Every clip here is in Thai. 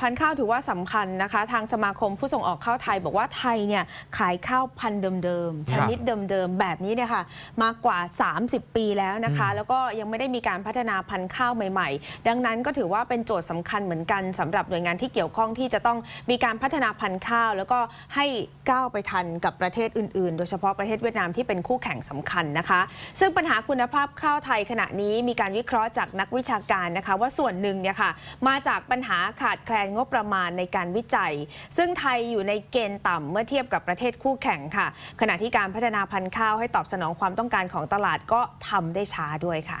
พันธุ์ข้าวถือว่าสำคัญนะคะ ทางสมาคมผู้ส่งออกข้าวไทย บอกว่าไทยเนี่ยขายข้าวพันธุ์เดิมๆชนิดเดิมๆแบบนี้เนี่ยค่ะมากกว่า 30 ปีแล้วนะคะ แล้วก็ยังไม่ได้มีการพัฒนาพันธุ์ข้าวใหม่ ๆ ดังนั้นก็ถือว่าเป็นโจทย์สำคัญเหมือนกันสำหรับหน่วยงานที่เกี่ยวข้องที่จะต้องมีการพัฒนาพันธุ์ข้าว แล้วก็ให้ก้าวไปทันกับประเทศอื่นๆ โดยเฉพาะประเทศเวียดนามที่เป็นคู่แข่งสำคัญนะคะ ซึ่งปัญหาคุณภาพข้าวไทยขณะนี้มีการวิเคราะห์จากนักวิชาการนะคะ ว่าส่วนหนึ่งเนี่ยค่ะมาจากปัญหาขาดแคลนงบประมาณในการวิจัย ซึ่งไทยอยู่ในเกณฑ์ต่ำเมื่อเทียบกับประเทศคู่แข่งค่ะ ขณะที่การพัฒนาพันธุ์ข้าวให้ตอบสนองความต้องการของตลาดก็ทำได้ช้าด้วยค่ะ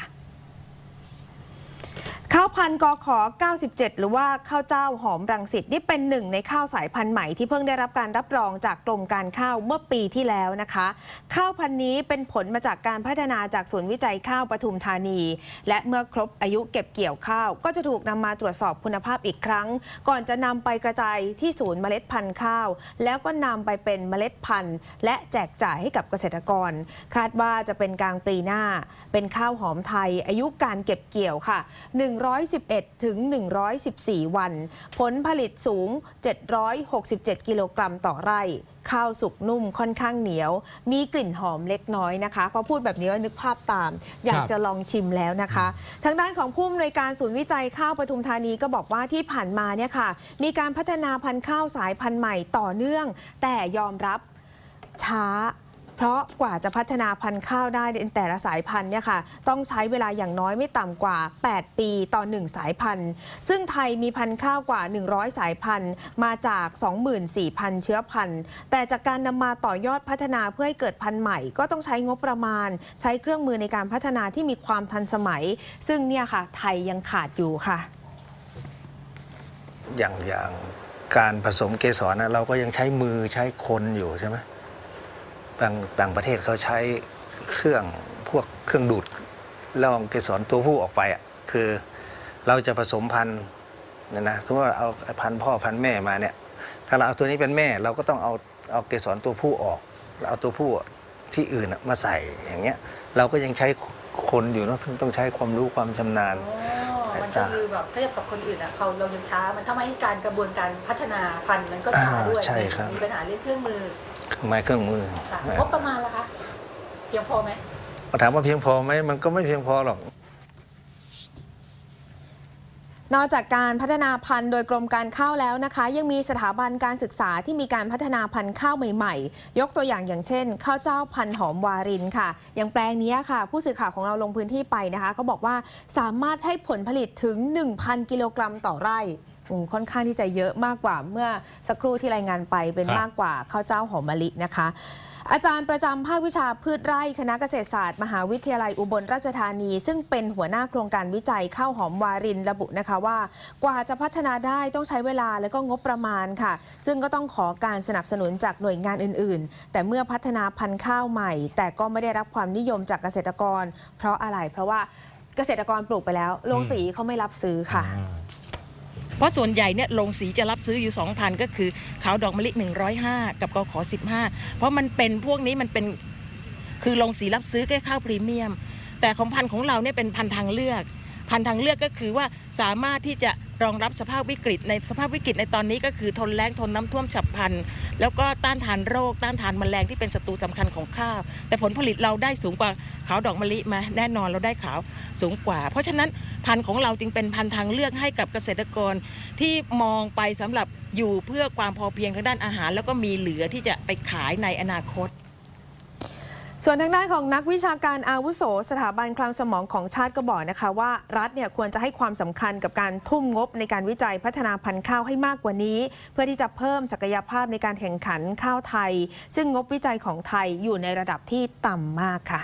ข้าวพันธุ์กขอ 97 หรือว่าข้าวเจ้าหอมรังสิตนี่เป็นหนึ่งในข้าวสายพันธุ์ใหม่ที่เพิ่งได้รับการรับรองจากกรมการข้าวเมื่อปีที่แล้วนะคะ ข้าวพันธุ์นี้เป็นผลมาจากการพัฒนาจากศูนย์วิจัยข้าวปทุมธานี และเมื่อครบอายุเก็บเกี่ยวข้าว ก็จะถูกนำมาตรวจสอบคุณภาพอีกครั้ง ก่อนจะนำไปกระจายที่ศูนย์เมล็ดพันธุ์ข้าว แล้วก็นำไปเป็นเมล็ดพันธุ์ และแจกจ่ายให้กับเกษตรกร คาดว่าจะเป็นกลางปีหน้า เป็นข้าวหอมไทย อายุการเก็บเกี่ยวค่ะ111 ถึง 114 วัน ผลผลิตสูง 767 กิโลกรัมต่อไร่ ข้าวสุกนุ่มค่อนข้างเหนียว มีกลิ่นหอมเล็กน้อยนะคะพอพูดแบบนี้ว่านึกภาพตาม อยากครับจะลองชิมแล้วนะคะ ทางด้านของผู้อำนวยการศูนย์วิจัยข้าวปทุมธานีก็บอกว่าที่ผ่านมาเนี่ยค่ะ มีการพัฒนาพันธุ์ข้าวสายพันธุ์ใหม่ต่อเนื่อง แต่ยอมรับช้า เพราะกว่าจะพัฒนาพันธุ์ข้าวได้ในแต่ละสายพันธุ์เนี่ยค่ะต้องใช้เวลาอย่างน้อยไม่ต่ำกว่า 8 ปีต่อ 1 สายพันธุ์ ซึ่งไทยมีพันธุ์ข้าวกว่า 100 สายพันธุ์ มาจาก 24,000 เชื้อพันธุ์ แต่จากการนำมาต่อยอดพัฒนาเพื่อให้เกิดพันธุ์ใหม่ ก็ต้องใช้งบประมาณ ใช้เครื่องมือในการพัฒนาที่มีความทันสมัย ซึ่งเนี่ยค่ะไทยยังขาดอยู่ค่ะ อย่างอย่างการผสมเกสรนะเราก็ยังใช้มือใช้คนอยู่ใช่ไหม บางต่างประเทศเขาใช้เครื่องพวกเครื่องดูดแล้วเอาเกสรตัวผู้ออกไปอะคือเราจะผสมพันธุ์เนี่ยนะสมมติว่าเอาพันธุ์พ่อพันธุ์แม่มาเนี่ยถ้าเราเอาตัวนี้เป็นแม่ เราก็ต้องเอาเอาเกสรตัวผู้ออกแล้วเอาตัวผู้ที่อื่นน่ะมาใส่อย่างเงี้ย เราก็ยังใช้คนอยู่เนอะซึ่งต้องใช้ความรู้ความชำนาญอ๋อมันก็คือแบบถ้าเทียบกับคนอื่นอะเขาเรายังช้า มันทำให้การกระบวนการพัฒนาพันธุ์มันก็ช้าด้วยอ่าใช่ครับมีปัญหาเรื่องเครื่องมือ เครื่องไม้เครื่องมือ ค่ะงบประมาณล่ะคะเพียงพอไหมถามว่าเพียงพอไหมมันก็ไม่เพียงพอหรอก นอกจากการพัฒนาพันธุ์โดยกรมการข้าวแล้วนะคะ ยังมีสถาบันการศึกษาที่มีการพัฒนาพันธุ์ข้าวใหม่ ๆ ยกตัวอย่างอย่างเช่น ข้าวเจ้าพันธุ์หอมวารินค่ะ อย่างแปลงนี้ค่ะ ผู้สื่อข่าวของเราลงพื้นที่ไปนะคะเขาบอกว่าสามารถให้ผลผลิตถึง 1,000 กิโลกรัมต่อไร่อืม ค่อนข้างที่จะเยอะมากกว่าเมื่อสักครู่ที่รายงานไปเป็นครับ มากกว่าข้าวเจ้าหอมมะลินะคะ อาจารย์ประจำภาควิชาพืชไร่คณะเกษตรศาสตร์ มหาวิทยาลัยอุบลราชธานี ซึ่งเป็นหัวหน้าโครงการวิจัยข้าวหอมวารินระบุนะคะว่า กว่าจะพัฒนาได้ต้องใช้เวลาและก็งบประมาณค่ะ ซึ่งก็ต้องขอการสนับสนุนจากหน่วยงานอื่น ๆ แต่เมื่อพัฒนาพันธุ์ข้าวใหม่ แต่ก็ไม่ได้รับความนิยมจากเกษตรกร เพราะอะไรเพราะว่าเกษตรกรปลูกไปแล้วโรงสีเขาไม่รับซื้อค่ะเพ ราะส่วนใหญ่เนี่ยโรงสีจะรับซื้ออยู่ 2,000 ก็คือขาวดอกมะลิ 105 กับกขอ15 เพราะมันเป็นพวกนี้มันเป็นคือโรงสีรับซื้อแค่ข้าวพรีเมียม แต่ของพันธุ์ของเราเนี่ยเป็นพันธุ์ทางเลือก พันธุ์ทางเลือกก็คือว่าสามารถที่จะ รองรับสภาพวิกฤต ในสภาพวิกฤตในตอนนี้ก็คือทนแล้งทนน้ำท่วมฉับพลัน แล้วก็ต้านทานโรค ต้านทานแมลงที่เป็นศัตรูสำคัญของข้าว แต่ผลผลิตเราได้สูงกว่าขาวดอกมะลิมาแน่นอนเราได้ขาวสูงกว่า เพราะฉะนั้นพันธุ์ของเราจึงเป็นพันธุ์ทางเลือกให้กับเกษตรกรที่มองไปสำหรับอยู่เพื่อความพอเพียงทางด้านอาหาร แล้วก็มีเหลือที่จะไปขายในอนาคต ส่วนทางด้านของนักวิชาการอาวุโส สถาบันคลังสมองของชาติก็บอกนะคะ ว่ารัฐเนี่ยควรจะให้ความสำคัญกับการทุ่มงบในการวิจัยพัฒนาพันธุ์ข้าวให้มากกว่านี้ เพื่อที่จะเพิ่มศักยภาพในการแข่งขันข้าวไทย ซึ่งงบวิจัยของไทยอยู่ในระดับที่ต่ำมากค่ะ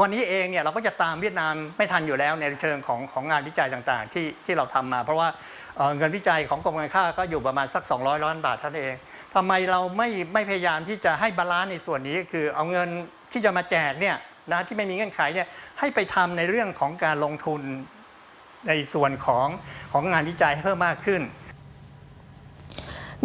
วันนี้เองเนี่ยเราก็จะตามเวียดนามไม่ทันอยู่แล้วในเชิงของของงานวิจัยต่างๆ ที่ที่เราทำมา เพราะว่าเเงินวิจัยของกรมการข้าก็อยู่ประมาณสัก 200 ล้านบาทเท่านั้นเอง ทำไมเราไม่ไม่พยายามที่จะให้บาลานซ์ในส่วนนี้คือเอาเงินที่จะมาแจกเนี่ยนะที่ไม่มีเงื่อนไขเนี่ยให้ไปทำในเรื่องของการลงทุนในส่วนของของงานวิจัยให้เพิ่มมากขึ้น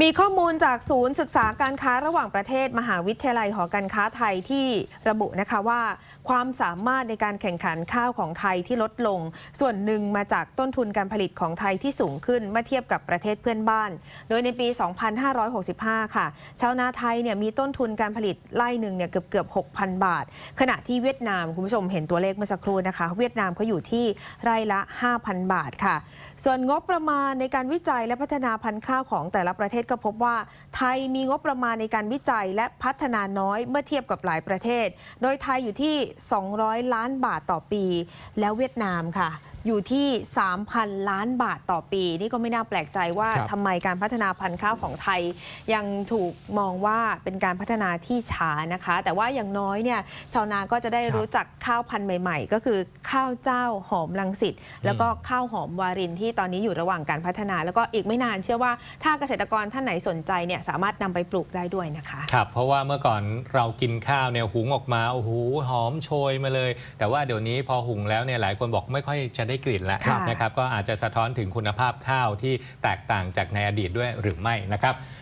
มีข้อมูลจากศูนย์ศึกษาการค้าระหว่างประเทศ มหาวิทยาลัยหอการค้าไทยที่ระบุนะคะว่า ความสามารถในการแข่งขันข้าวของไทยที่ลดลง ส่วนหนึ่งมาจากต้นทุนการผลิตของไทยที่สูงขึ้นเมื่อเทียบกับประเทศเพื่อนบ้าน โดยในปี 2565 ค่ะชาวนาไทยเนี่ยมีต้นทุนการผลิตไร่หนึ่งเนี่ยเกือบเกือบ6,000 บาท ขณะที่เวียดนามคุณผู้ชมเห็นตัวเลขเมื่อสักครู่นะคะ เวียดนามเขาอยู่ที่ไร่ละ 5,000 บาทค่ะ ส่วนงบประมาณในการวิจัยและพัฒนาพันธุ์ข้าวของแต่ละประเทศก็พบว่าไทยมีงบประมาณในการวิจัยและพัฒนาน้อยเมื่อเทียบกับหลายประเทศ โดยไทยอยู่ที่ 200 ล้านบาทต่อปี แล้วเวียดนามค่ะ อยู่ที่ 3,000 ล้านบาทต่อปี นี่ก็ไม่น่าแปลกใจว่าครับทำไมการพัฒนาพันธุ์ข้าวของไทย ยังถูกมองว่าเป็นการพัฒนาที่ช้านะคะ แต่ว่าอย่างน้อยเนี่ยชาวนาก็จะได้รู้จักข้าวพันธุ์ใหม่ ๆ ก็คือข้าวเจ้าหอมลังสิตแล้วก็ข้าวหอมวารินที่ตอนนี้อยู่ระหว่างการพัฒนา แล้วก็อีกไม่นานเชื่อว่าถ้าเกษตรกรท่านไหนสนใจเนี่ยสามารถนำไปปลูกได้ด้วยนะคะครับเพราะว่าเมื่อก่อนเรากินข้าวเนี่ยหุงออกมาโอ้โหหอมโชยมาเลย แต่ว่าเดี๋ยวนี้พอหุงแล้วเนี่ยหลายคนบอกไม่ค่อยจะได้กลิ่นแล้วครับนะครับก็อาจจะสะท้อนถึงคุณภาพข้าวที่แตกต่างจากในอดีตด้วยหรือไม่นะครับ